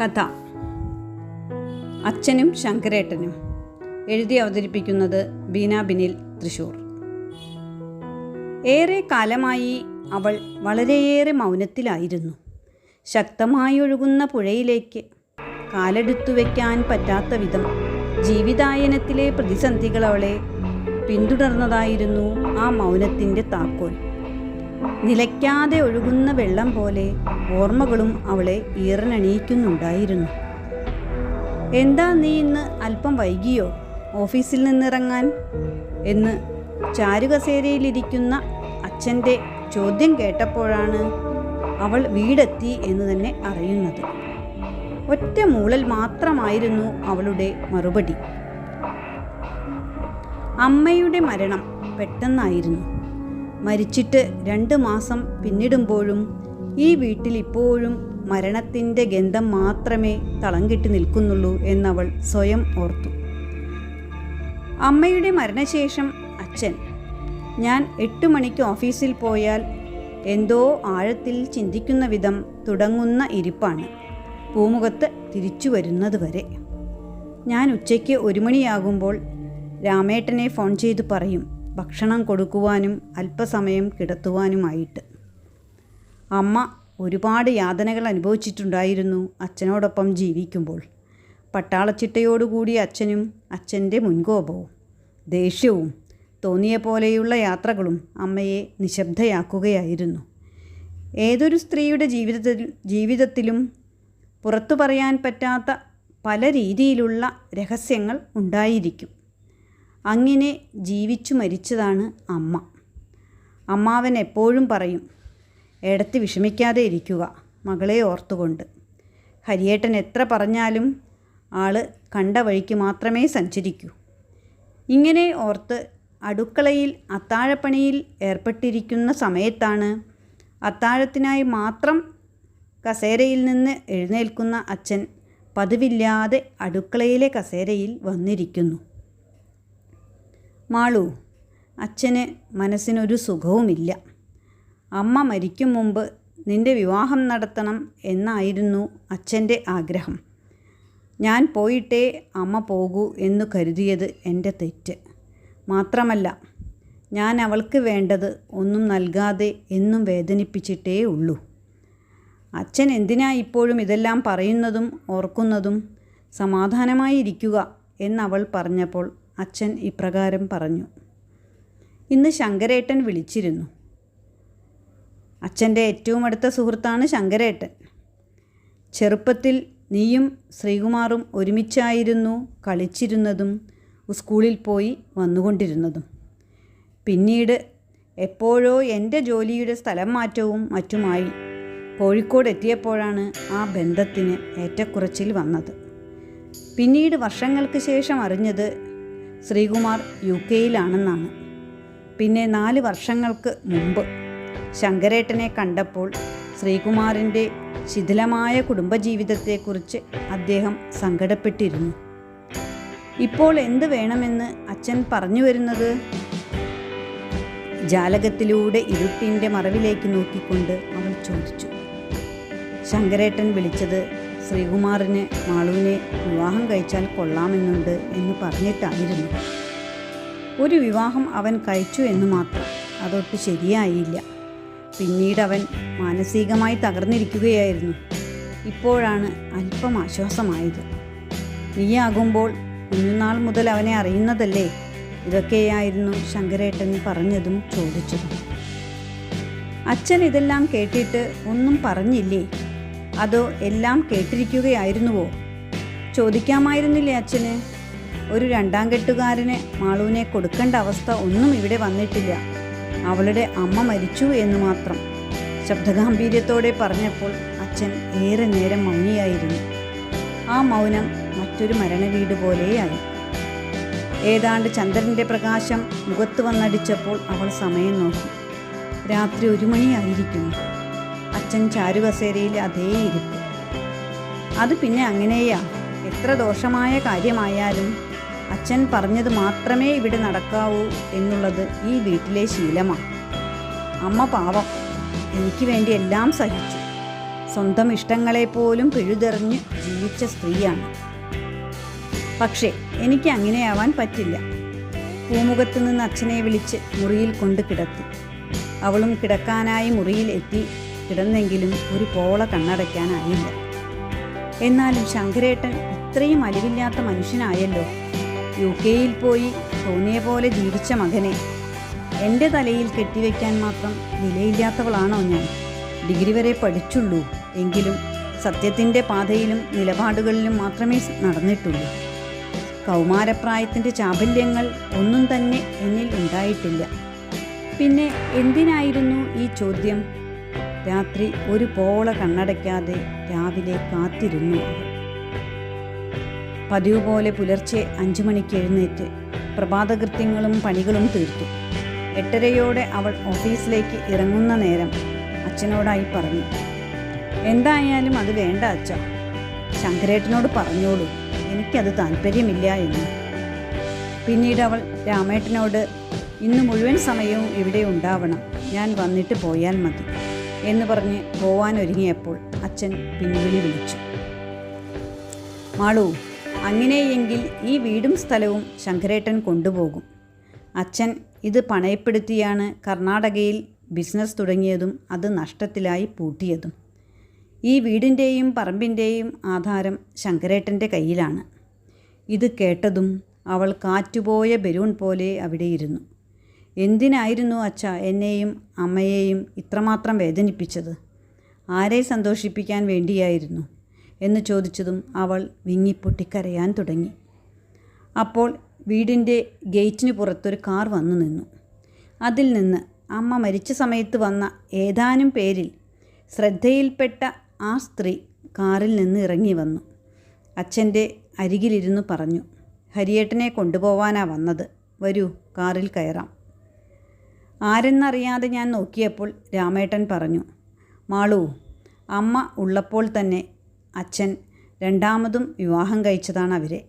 കഥ. അച്ഛനും ശങ്കരേട്ടനും എഴുതി അവതരിപ്പിക്കുന്നത് ബീന ബിനിൽ തൃശൂർ. ഏറെ കാലമായി അവൾ വളരെയേറെ മൗനത്തിലായിരുന്നു. ശക്തമായി ഒഴുകുന്ന പുഴയിലേക്ക് കാലെടുത്തു വയ്ക്കാൻ പറ്റാത്ത വിധം ജീവിതായനത്തിലെ പ്രതിസന്ധികൾ അവളെ പിന്തുടർന്നതായിരുന്നു ആ മൗനത്തിന്റെ താക്കോൽ. നിലയ്ക്കാതെ ഒഴുകുന്ന വെള്ളം പോലെ ഓർമ്മകളും അവളെ ഈറനണിയിക്കുന്നുണ്ടായിരുന്നു. എന്താ നീ ഇന്ന് അല്പം വൈകിയോ? ഓഫീസിൽ നിന്നിറങ്ങാൻ? എന്ന് ചാരുകസേരയിലിരിക്കുന്ന അച്ഛന്റെ ചോദ്യം കേട്ടപ്പോഴാണ് അവൾ വീടെത്തി എന്ന് തന്നെ അറിയുന്നത്. ഒറ്റ മൂളൽ മാത്രമായിരുന്നു അവളുടെ മറുപടി. അമ്മയുടെ മരണം പെട്ടെന്നായിരുന്നു. മരിച്ചിട്ട് രണ്ട് മാസം പിന്നിടുമ്പോഴും ഈ വീട്ടിൽ ഇപ്പോഴും മരണത്തിന്റെ ഗന്ധം മാത്രമേ തളം കെട്ടി നിൽക്കുന്നുള്ളൂ എന്നവൾ സ്വയം ഓർത്തു. അമ്മയുടെ മരണശേഷം അച്ഛൻ ഞാൻ എട്ട് മണിക്ക് ഓഫീസിൽ പോയാൽ എന്തോ ആഴത്തിൽ ചിന്തിക്കുന്ന വിധം തുടങ്ങുന്ന ഇരിപ്പാണ്. പൂമുഖത്ത് തിരിച്ചു വരുന്നത് വരെ. ഞാൻ ഉച്ചയ്ക്ക് ഒരു മണിയാകുമ്പോൾ രാമേട്ടനെ ഫോൺ ചെയ്ത് പറയും ഭക്ഷണം കൊടുക്കുവാനും അല്പസമയം കിടത്തുവാനുമായിട്ട്. അമ്മ ഒരുപാട് യാതനകൾ അനുഭവിച്ചിട്ടുണ്ടായിരുന്നു അച്ഛനോടൊപ്പം ജീവിക്കുമ്പോൾ. പട്ടാളച്ചിട്ടയോടുകൂടി അച്ഛനും അച്ഛന്റെ മുൻകോപവും ദേഷ്യവും തോന്നിയ പോലെയുള്ള യാത്രകളും അമ്മയെ നിശബ്ദയാക്കുകയായിരുന്നു. ഏതൊരു സ്ത്രീയുടെ ജീവിതത്തിൽ ജീവിതത്തിലും പുറത്തു പറയാൻ പറ്റാത്ത പല രീതിയിലുള്ള രഹസ്യങ്ങൾ ഉണ്ടായിരിക്കും. അങ്ങനെ ജീവിച്ചു മരിച്ചതാണ് അമ്മ. അമ്മാവൻ എപ്പോഴും പറയും എടത്തി വിഷമിക്കാതെ ഇരിക്കുക മകളെ ഓർത്തുകൊണ്ട്. ഹരിയേട്ടൻ എത്ര പറഞ്ഞാലും ആൾ കണ്ട വഴിക്ക് മാത്രമേ സഞ്ചരിക്കൂ ഇങ്ങനെ ഓർത്ത് അടുക്കളയിൽ അത്താഴപ്പണിയിൽ ഏർപ്പെട്ടിരിക്കുന്ന സമയത്താണ് അത്താഴത്തിനായി മാത്രം കസേരയിൽ നിന്ന് എഴുന്നേൽക്കുന്ന അച്ഛൻ പതിവില്ലാതെ അടുക്കളയിലെ കസേരയിൽ വന്നിരിക്കുന്നു. മാളു അച്ഛന് മനസ്സിനൊരു സുഖവുമില്ല. അമ്മ മരിക്കും മുമ്പ് നിന്റെ വിവാഹം നടത്തണം എന്നായിരുന്നു അച്ഛന്റെ ആഗ്രഹം. ഞാൻ പോയിട്ടേ അമ്മ പോകൂ എന്ന് കരുതിയത് എന്റെ തെറ്റ്. മാത്രമല്ല ഞാൻ അവൾക്ക് വേണ്ടത് ഒന്നും നൽകാതെ എന്നും വേദനിപ്പിച്ചിട്ടേ ഉള്ളൂ. അച്ഛൻ എന്തിനാ ഇപ്പോഴും ഇതെല്ലാം പറയുന്നതും ഓർക്കുന്നതും സമാധാനമായി ഇരിക്കുക എന്നവൾ പറഞ്ഞപ്പോൾ അച്ഛൻ ഇപ്രകാരം പറഞ്ഞു. ഇന്ന് ശങ്കരേട്ടൻ വിളിച്ചിരുന്നു. അച്ഛന്റെ ഏറ്റവും അടുത്ത സുഹൃത്താണ് ശങ്കരേട്ടൻ. ചെറുപ്പത്തിൽ നീയും ശ്രീകുമാറും ഒരുമിച്ചായിരുന്നു കളിച്ചിരുന്നതും സ്കൂളിൽ പോയി വന്നുകൊണ്ടിരുന്നതും. പിന്നീട് എപ്പോഴോ എന്റെ ജോലിയുടെ സ്ഥലം മാറ്റവും മറ്റുമായി കോഴിക്കോട് എത്തിയപ്പോഴാണ് ആ ബന്ധത്തിന് ഏറ്റക്കുറച്ചിൽ വന്നത്. പിന്നീട് വർഷങ്ങൾക്ക് ശേഷം അറിഞ്ഞത് ശ്രീകുമാർ യു കെയിലാണെന്നാണ്. പിന്നെ നാല് വർഷങ്ങൾക്ക് മുമ്പ് ശങ്കരേട്ടനെ കണ്ടപ്പോൾ ശ്രീകുമാറിന്റെ ശിഥിലമായ കുടുംബജീവിതത്തെക്കുറിച്ച് അദ്ദേഹം സങ്കടപ്പെട്ടിരുന്നു. ഇപ്പോൾ എന്ത് വേണമെന്ന് അച്ഛൻ പറഞ്ഞു വരുന്നത്? ജാലകത്തിലൂടെ ഇരുട്ടിന്റെ മറവിലേക്ക് നോക്കിക്കൊണ്ട് അവൾ ചോദിച്ചു. ശങ്കരേട്ടൻ വിളിച്ചത് ശ്രീകുമാറിന് മാളുവിനെ വിവാഹം കഴിച്ചാൽ കൊള്ളാമെന്നുണ്ട് എന്ന് പറഞ്ഞിട്ടായിരുന്നു. ഒരു വിവാഹം അവൻ കഴിച്ചു എന്ന് മാത്രം. അതൊട്ട് ശരിയായില്ല. പിന്നീട് അവൻ മാനസികമായി തകർന്നിരിക്കുകയായിരുന്നു. ഇപ്പോഴാണ് അല്പം ആശ്വാസമായത്. നീയാകുമ്പോൾ കുഞ്ഞുനാൾ മുതൽ അവനെ അറിയുന്നതല്ലേ? ഇതൊക്കെയായിരുന്നു ശങ്കരേട്ടൻ പറഞ്ഞതും ചോദിച്ചതും. അച്ഛൻ ഇതെല്ലാം കേട്ടിട്ട് ഒന്നും പറഞ്ഞില്ലേ? അതോ എല്ലാം കേട്ടിരിക്കുകയായിരുന്നുവോ? ചോദിക്കാമായിരുന്നില്ലേ അച്ഛന്? ഒരു രണ്ടാം കെട്ടുകാരന് മാളുവിനെ കൊടുക്കേണ്ട അവസ്ഥ ഒന്നും ഇവിടെ വന്നിട്ടില്ല. അവളുടെ അമ്മ മരിച്ചു എന്ന് മാത്രം. ശബ്ദഗാംഭീര്യത്തോടെ പറഞ്ഞപ്പോൾ അച്ഛൻ ഏറെ നേരം മൗനിയായിരുന്നു ആ മൗനം മറ്റൊരു മരണവീട് പോലെയായി. ഏതാണ്ട് ചന്ദ്രന്റെ പ്രകാശം മുഖത്ത് വന്നടിച്ചപ്പോൾ അവൾ സമയം നോക്കി. രാത്രി ഒരു മണിയായിരിക്കുന്നു. അച്ഛൻ ചാരുകസേരയിൽ അതേ ഇരിപ്പ് അത് പിന്നെ അങ്ങനെയാ. എത്ര ദോഷമായ കാര്യമായാലും അച്ഛൻ പറഞ്ഞത് മാത്രമേ ഇവിടെ നടക്കാവൂ എന്നുള്ളത് ഈ വീട്ടിലെ ശീലമാണ് അമ്മ പാവം. എനിക്ക് വേണ്ടി എല്ലാം സഹിച്ചു. സ്വന്തം ഇഷ്ടങ്ങളെപ്പോലും പിഴുതെറിഞ്ഞ് ജീവിച്ച സ്ത്രീയാണ്. പക്ഷേ എനിക്ക് അങ്ങനെയാവാൻ പറ്റില്ല. പൂമുഖത്ത് നിന്ന് അച്ഛനെ വിളിച്ച് മുറിയിൽ കൊണ്ട് കിടത്തി. അവളും കിടക്കാനായി മുറിയിൽ എത്തി. കിടന്നെങ്കിലും ഒരു പോള കണ്ണടയ്ക്കാനായില്ല. എന്നാലും ശങ്കരേട്ടൻ ഇത്രയും അലിവില്ലാത്ത മനുഷ്യനായല്ലോ. യു കെയിൽ പോയി തോന്നിയ പോലെ ജീവിച്ച മകനെ. എന്റെ തലയിൽ കെട്ടിവെക്കാൻ മാത്രം വിലയില്ലാത്തവളാണോ ഞാൻ? ഡിഗ്രി വരെ പഠിച്ചുള്ളൂ. എങ്കിലും സത്യത്തിന്റെ പാതയിലും നിലപാടുകളിലും മാത്രമേ നടന്നിട്ടുള്ളൂ. കൗമാരപ്രായത്തിന്റെ ചാബല്യങ്ങൾ ഒന്നും തന്നെ എന്നിൽ ഉണ്ടായിട്ടില്ല. പിന്നെ എന്തിനായിരുന്നു ഈ ചോദ്യം? രാത്രി ഒരു പോള കണ്ണടയ്ക്കാതെ രാവിലെ കാത്തിരുന്നു പതിവ് പോലെ പുലർച്ചെ അഞ്ചു മണിക്ക് എഴുന്നേറ്റ് പ്രഭാതകൃത്യങ്ങളും പണികളും തീർത്തു. എട്ടരയോടെ അവൾ ഓഫീസിലേക്ക് ഇറങ്ങുന്ന നേരം അച്ഛനോടായി പറഞ്ഞു എന്തായാലും അത് വേണ്ട അച്ഛ. ശങ്കരേട്ടനോട് പറഞ്ഞോളൂ എനിക്കത് താല്പര്യമില്ല എന്ന്. പിന്നീട് അവൾ രാമേട്ടനോട് ഇന്ന് മുഴുവൻ സമയവും ഇവിടെ ഉണ്ടാവണം. ഞാൻ വന്നിട്ട് പോയാൽ മതി. എന്ന് പറഞ്ഞ് പോവാൻ ഒരുങ്ങിയപ്പോൾ അച്ഛൻ പിൻവിളി വിളിച്ചു. മാളു അങ്ങനെയെങ്കിൽ ഈ വീടും സ്ഥലവും ശങ്കരേട്ടൻ കൊണ്ടുപോകും. അച്ഛൻ ഇത് പണയപ്പെടുത്തിയാണ് കർണാടകയിൽ ബിസിനസ് തുടങ്ങിയതും അത് നഷ്ടത്തിലായി പൂട്ടിയതും. ഈ വീടിന്റെയും പറമ്പിന്റെയും ആധാരം ശങ്കരേട്ടന്റെ കയ്യിലാണ്. ഇത് കേട്ടതും അവൾ കാറ്റുപോയ ബലൂൺ പോലെ അവിടെയിരുന്നു എന്തിനായിരുന്നു അച്ഛ എന്നെയും അമ്മയെയും ഇത്രമാത്രം വേദനിപ്പിച്ചത്? ആരെ സന്തോഷിപ്പിക്കാൻ വേണ്ടിയായിരുന്നു? എന്ന് ചോദിച്ചതും അവൾ വിങ്ങിപ്പൊട്ടിക്കരയാൻ തുടങ്ങി. അപ്പോൾ വീടിന്റെ ഗേറ്റിന് പുറത്തൊരു കാർ വന്നു നിന്നു. അതിൽ നിന്ന് അമ്മ മരിച്ച സമയത്ത് വന്ന ഏതാനും പേരിൽ ശ്രദ്ധയിൽപ്പെട്ട ആ സ്ത്രീ കാറിൽ നിന്ന് ഇറങ്ങി വന്നു. അച്ഛന്റെ അരികിലിരുന്നു പറഞ്ഞു ഹരിയേട്ടനെ കൊണ്ടുപോവാനാ വന്നത്. വരൂ കാറിൽ കയറാം. ആരെന്നറിയാതെ ഞാൻ നോക്കിയപ്പോൾ രാമേട്ടൻ പറഞ്ഞു മാളു അമ്മ ഉള്ളപ്പോൾ തന്നെ അച്ഛൻ രണ്ടാമതും വിവാഹം കഴിച്ചതാണ് അവരെ.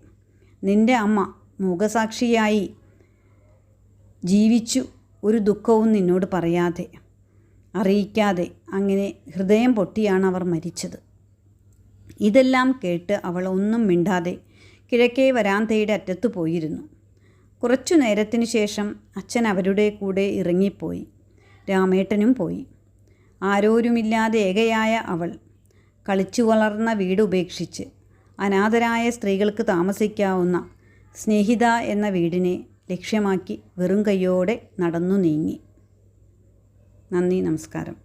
നിന്റെ അമ്മ മൂകസാക്ഷിയായി ജീവിച്ചു ഒരു ദുഃഖവും നിന്നോട് പറയാതെ അറിയിക്കാതെ അങ്ങനെ ഹൃദയം പൊട്ടിയാണ് അവർ മരിച്ചത്. ഇതെല്ലാം കേട്ട് അവൾ ഒന്നും മിണ്ടാതെ കിഴക്കേ വരാന്തയുടെ അറ്റത്ത് പോയിരുന്നു. കുറച്ചു നേരത്തിനു ശേഷം അച്ഛൻ അവരുടെ കൂടെ ഇറങ്ങിപ്പോയി. രാമേട്ടനും പോയി. ആരോരുമില്ലാതെ ഏകയായ അവൾ കളിച്ചു വളർന്ന വീട് ഉപേക്ഷിച്ച് അനാഥരായ സ്ത്രീകൾക്ക് താമസിക്കാവുന്ന സ്നേഹിത എന്ന വീടിനെ ലക്ഷ്യമാക്കി വെറും കയ്യോടെ നടന്നു നീങ്ങി. നന്ദി നമസ്കാരം.